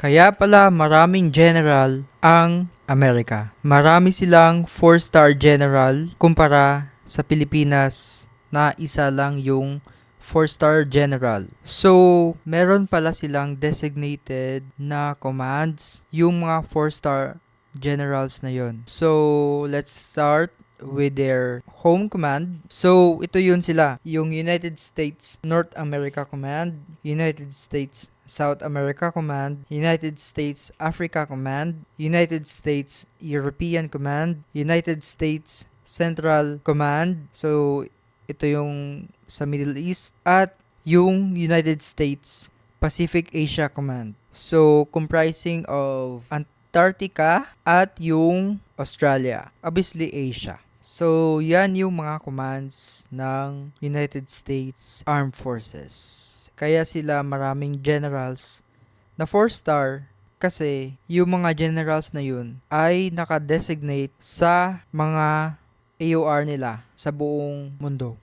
Kaya pala maraming general ang Amerika. Marami silang 4-star general kumpara sa Pilipinas na isa lang yung 4-star general. So, meron pala silang designated na commands yung mga 4-star generals na yon. So, let's start with their home command. So, ito yun sila. Yung United States North America Command, United States South America Command, United States Africa Command, United States European Command, United States Central Command. So, ito yung sa Middle East at yung United States Pacific Asia Command. So, comprising of Antarctica at yung Australia. Obviously, Asia. So, yan yung mga commands ng United States Armed Forces. Kaya sila maraming generals na 4-star kasi yung mga generals na yun ay nakadesignate sa mga AOR nila sa buong mundo.